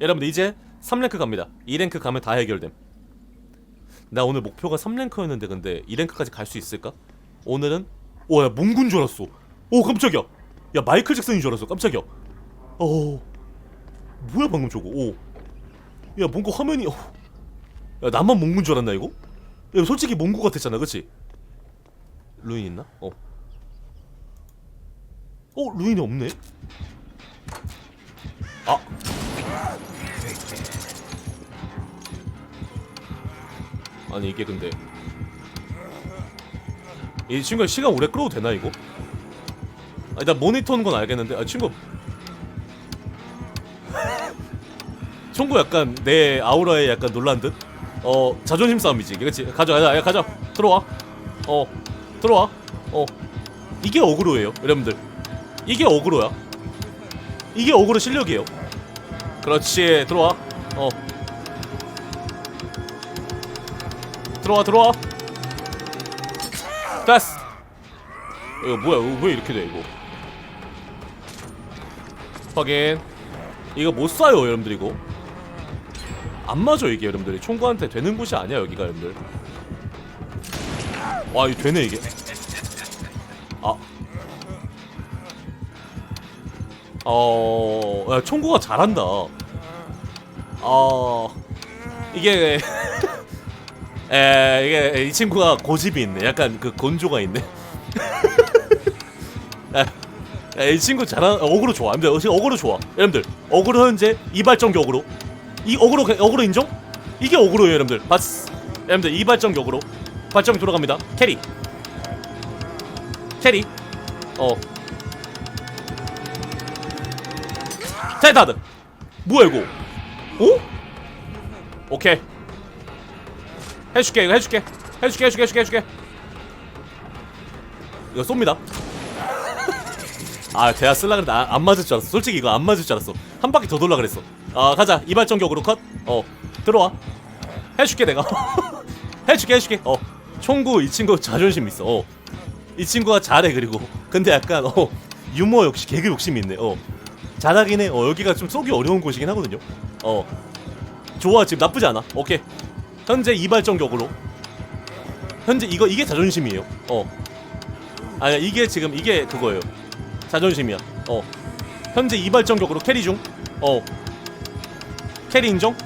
여러분들 이제 3랭크 갑니다 2랭크 가면 다 해결됨 나 오늘 목표가 3랭크였는데 근데 2랭크까지 갈 수 있을까? 오늘은 오야 몽군 줄 알았어 오 깜짝이야 야 마이클 잭슨인 줄 알았어 깜짝이야 어 뭐야 방금 저거 오야 뭔가 화면이 어. 야 나만 몽군 줄 알았나 이거? 야 솔직히 몽구 같았잖아 그치? 루인 있나? 어 어? 루인이 없네? 아 아니 이게 근데. 이 친구가 시간 오래 끌어도 되나 이거? 아니 나 모니터는 건 알겠는데. 아 친구. 총구 약간 내 아우라에 약간 놀란 듯? 어 자존심 싸움이지. 그치? 가져 가자 야 가자 들어와. 어 들어와. 어. 이게 어그로예요 여러분들. 이게 어그로야. 이게 어그로 실력이에요. 그렇지. 들어와. 어 들어와 들어와. 됐어. 이거 뭐야 이거 왜 이렇게 돼 이거? 확인. 이거 못 쏴요 여러분들 이거. 안 맞아 이게 여러분들이. 총구한테 되는 곳이 아니야 여기가 여러분들. 와 이거 되네 이게. 아. 어, 야, 총구가 잘한다. 어, 이게, 에, 이게, 이 친구가 고집이 있네. 약간 그 곤조가 있네. 야, 야, 이 친구 잘한, 어그로 좋아. 여러분들, 지금 어그로 좋아. 여러분들, 어그로 현재 이발전 격으로. 이 어그로, 어그로 인정? 이게 어그로예요, 여러분들. 봤어. 여러분들, 이발전 격으로. 발전이 돌아갑니다. 캐리. 캐리. 어. 테다드 뭐야 이거 어? 오케이 해줄게 이거 해줄게. 해줄게 해줄게 해줄게 해줄게. 이거 쏩니다. 아 대야 쓸라 그랬는데 아, 안 맞을 줄 알았어. 솔직히 이거 안 맞을 줄 알았어. 한 바퀴 더 돌라 그랬어. 아 가자. 이발전격으로 컷어 들어와. 해줄게 내가. 해줄게 해줄게. 어 총구 이 친구 자존심 있어. 어 이 친구가 잘해 그리고. 근데 약간 어 유머 역시 개그 욕심이 있네. 어. 잘하긴 해. 어, 여기가 좀 쏘기 어려운 곳이긴 하거든요. 어. 좋아, 지금 나쁘지 않아. 오케이. 현재 이발전격으로. 현재 이거 이게 자존심이에요. 어. 아니 이게 지금 이게 그거예요. 자존심이야. 어. 현재 이발전격으로 캐리 중. 어. 캐리 인정?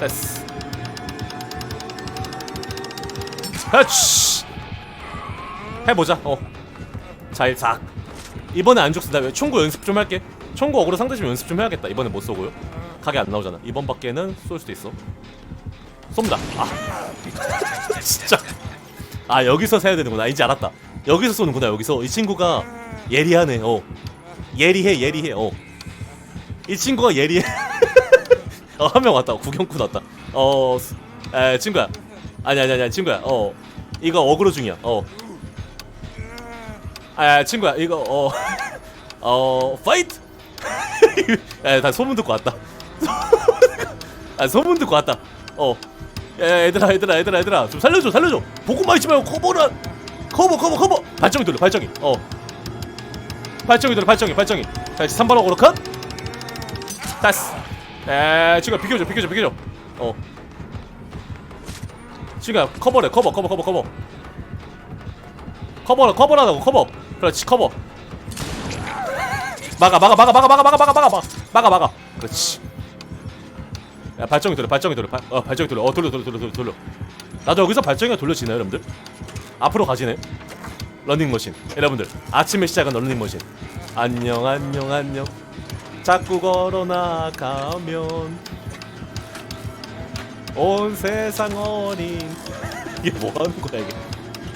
됐어. 그렇지. 해보자. 어. 잘 싹. 이번에 안 죽습니다. 왜 총구 연습 좀 할게. 총구 어그로 상대 좀 연습 좀 해야겠다. 이번에 못 쏘고요. 각이 안 나오잖아. 이번 밖에는 쏠 수도 있어. 쏩니다. 아, 진짜. 아 여기서 세야 되는구나. 이제 알았다. 여기서 쏘는구나. 여기서 이 친구가 예리하네. 어, 예리해, 예리해. 어, 이 친구가 예리해. 어, 한 명 왔다. 구경꾼 왔다. 어, 스- 에, 친구야. 아니 아니 아니 친구야. 어, 이거 어그로 중이야. 어. 아 친구야 이거 어 어 파이트 야다 소문 듣고 왔다 아 소문 듣고 왔다 어 야, 얘들아 얘들아 얘들아 얘들아 좀 살려줘 살려줘 보고만 있지 말고 커버를 커버 커버 커버 발정이 돌려 발정이 어 발정이 돌려 발정이 발정이 자 3번 어그로 컷 됐어 에 친구야 비켜줘 비켜줘 비켜줘 어 친구야 커버래 커버 커버 커버 커버 커버 커버라고 커버 그렇지 커버 막아 막아 막아 막아 막아 막아 막아 막아 막아 막아 그렇지 야 발정이 돌려 발정이 돌려 발, 어 발정이 돌려. 어 돌려 돌려 돌려 돌려 돌려. 나도 여기서 발정이가 돌려지나요 여러분들? 앞으로 가지네. 러닝머신. 여러분들 아침에 시작은 러닝머신. 안녕 안녕 안녕. 자꾸 걸어 나가면 온 세상 어린. 이게 뭐 하는 거야 이게?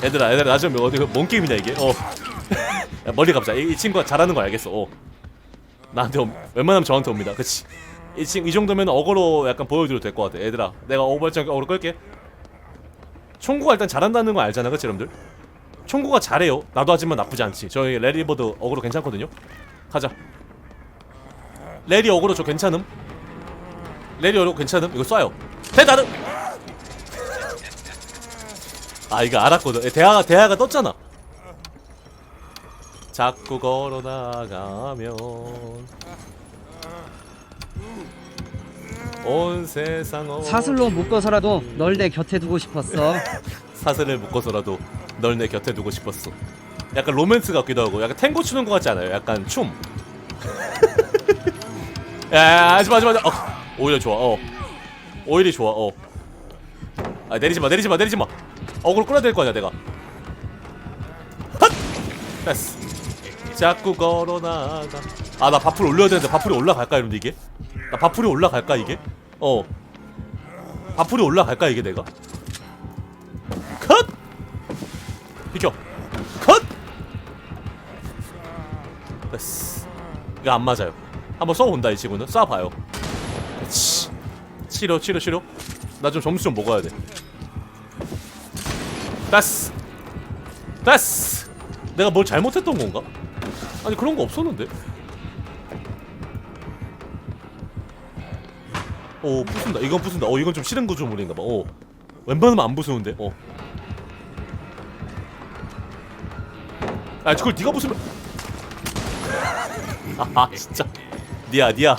얘들아 얘들아 나 지금 어디 뭔 게임이냐 이게? 어. 야, 멀리 가보자. 이, 이 친구가 잘하는 거 알겠어. 어. 나한테 옴, 웬만하면 저한테 옵니다. 그치 이 친구 이 정도면 어거로 약간 보여줘도 될 것 같아. 얘들아 내가 오버장 어그로 끌게. 총구가 일단 잘한다는 거 알잖아 그치 여러분들? 총구가 잘해요. 나도 하지만 나쁘지 않지. 저희 레리버드 어그로 괜찮거든요? 가자. 레리 어그로 저 괜찮음? 레리 어그로 괜찮음? 이거 쏴요. 대다르 아 이거 알았거든. 대하가 대하가 떴잖아. 자꾸 걸어 나가면 온 세상 어 사슬로 묶어서라도 널 내 곁에 두고 싶었어. 사슬을 묶어서라도 널 내 곁에 두고 싶었어. 약간 로맨스 같기도 하고 약간 탱고 추는 것 같지 않아요? 약간 춤. 야, 하지 마 하지 마. 하지 마. 어, 오히려 좋아. 어. 오히려 좋아. 어. 아 내리지 마 내리지 마 내리지 마. 어그로 끌어야 될 거 아니야 내가. 헛. 됐어. 자꾸 걸어 나가. 아 나 바풀 올려야 되는데 바풀이 올라갈까 이런데 이게? 나 바풀이 올라갈까 이게? 어. 바풀이 올라갈까 이게 내가? 컷! 비켜 컷! 됐어 이거 안 맞아요 한번 쏴본다 이 친구는 쏴봐요 그렇지 치료 치료 치료 나 좀 점수 좀 먹어야 돼 됐어 됐어 내가 뭘 잘못했던 건가? 아니 그런 거 없었는데 오 부순다. 이건 부순다. 어 이건 좀 싫은 구조물인가 봐 어. 웬만하면 안 부수는데 어. 아 그걸 네가 부수면 아 진짜. 니야 니야.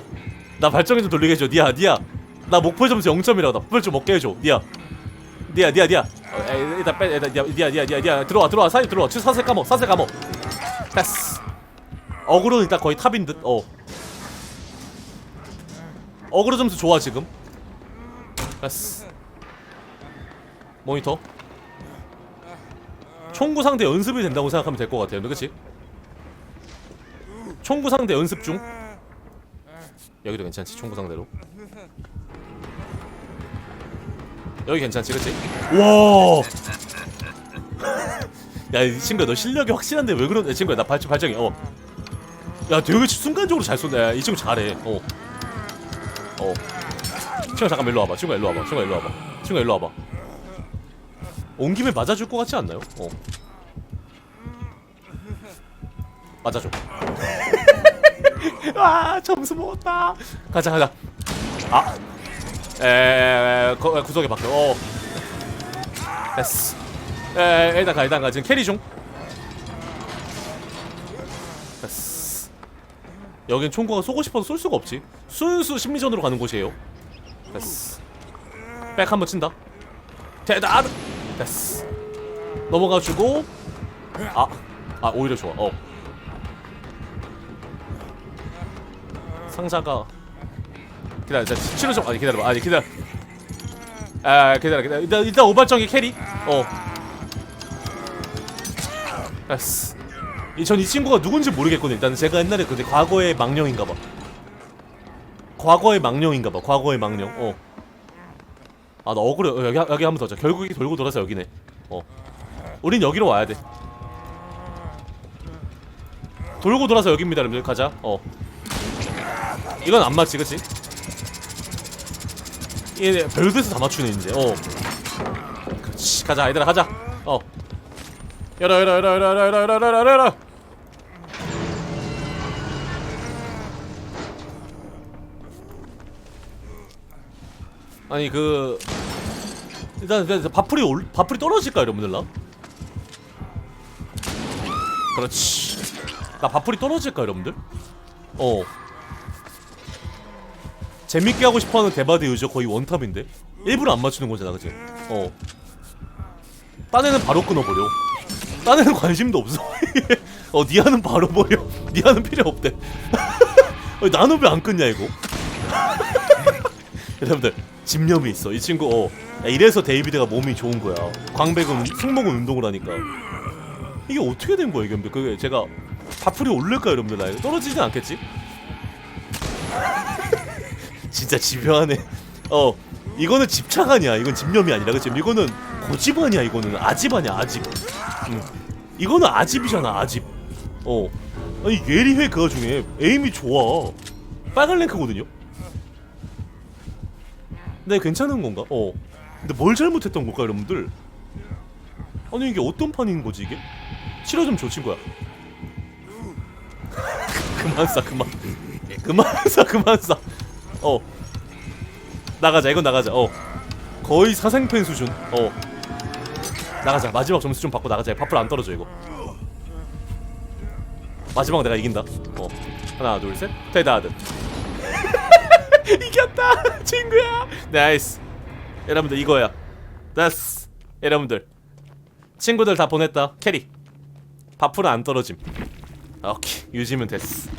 나 발전기 좀 돌리게 해줘. 니야 니야. 나 목표 점수 0점이라고 나 목표 좀 먹게 해줘. 니야. 니야 니야 니야. 어, 에이, 일단 빼 일단 니야 니야 니야 니야. 들어와 들어와. 사이 들어와. 치 사슬 까먹 사슬 까먹 됐어 어그로는 일단 거의 탑인 듯어 어그로 점수 좋아 지금 됐어 모니터 총구 상대 연습이 된다고 생각하면 될 것 같아요. 그렇지? 총구 상대 연습 중. 여기도 괜찮지. 총구 상대로. 여기 괜찮지, 그렇지? 와. 야, 이 친구야, 너 실력이 확실한데 왜 그런? 야, 친구야, 나 발전 발전이. 어. 야, 되게 순간적으로 잘 쏜다. 야, 이 친구 잘해. 어. 어. 친구 잠깐 일로 와봐. 친구 일로 와봐. 친구 일로 와봐. 친구 일로 와봐. 온 김에 맞아줄 것 같지 않나요? 어. 맞아줘. 와 점수 먹었다. 가자 가자. 아. 에 거- 구석에 박혀. 어. 됐어. 에 일단 가 일단 가 지금 캐리 중. 됐어. 여긴 총구가 쏘고 싶어도 쏠 수가 없지. 순수 심리전으로 가는 곳이에요. 됐어. 백 한번 친다. 대단. 됐어. 넘어가주고 아, 아 오히려 좋아. 어. 상자가 기다려, 자 치료 좀 아니 기다려봐, 아니 기다려. 아 기다려, 기다려. 일단 일단 오발정이 캐리. 어. 됐어. 이전 이 친구가 누군지 모르겠거든. 일단 제가 옛날에 근데 과거의 망령인가봐. 과거의 망령인가봐. 과거의 망령. 어. 아 나 억울해. 어, 여기 여기 한번 더 자. 결국에 돌고 돌아서 여기네. 어. 우린 여기로 와야 돼. 돌고 돌아서 여기입니다 여러분들. 가자. 어. 이건 안 맞지 그치? 이게 별것에서 다 맞추네 이제. 어. 그렇지 가자. 얘들아 가자. 어 열어 열어 열어 열어 열어 열어 열어 열어 아니 그 일단, 일단 바풀이 올 바풀이 떨어질까 여러분들 나? 그렇지. 나 바풀이 떨어질까 여러분들? 어. 재밌게 하고 싶어하는 대바드 유저 거의 원탑인데? 일부러 안 맞추는 거잖아 그치? 어. 딴 애는 바로 끊어버려. 딴 애는 관심도 없어. 어 니아는 바로 버려. 니아는 필요 없대. 어, 나는 왜 안 끊냐 이거? 여러분들 집념이 있어. 이 친구 어 야, 이래서 데이비드가 몸이 좋은 거야. 광배근 승모근 운동을 하니까. 이게 어떻게 된 거야 이게? 근데 그게 제가 바풀이 오를까 여러분들 나 이거 떨어지진 않겠지? 진짜 집요하네. 어 이거는 집착 아니야. 이건 집념이 아니라 그치? 이거는 고집 아니야 이거는. 아집 아니야 아집. 응. 이거는 아집이잖아 아집. 어. 아니 예리해 그 와중에. 에임이 좋아. 빨간 랭크거든요 네 괜찮은 건가? 어. 근데 뭘 잘못했던 걸까 여러분들? 아니 이게 어떤 판인 거지 이게? 치료 좀 줘 친구야. 그만 싸 그만. 그만 싸 그만 싸 어. 나가자 이건 나가자. 어. 거의 사생팬 수준. 어. 나가자. 마지막 점수 좀 받고 나가자. 파플 안 떨어져 이거. 마지막 내가 이긴다. 어. 하나 둘셋. 대다드 이겼다 친구야. 나이스. 여러분들 이거야 됐어 여러분들. 친구들 다 보냈다. 캐리. 밥풀은 안 떨어짐. 오케이 유지면 됐어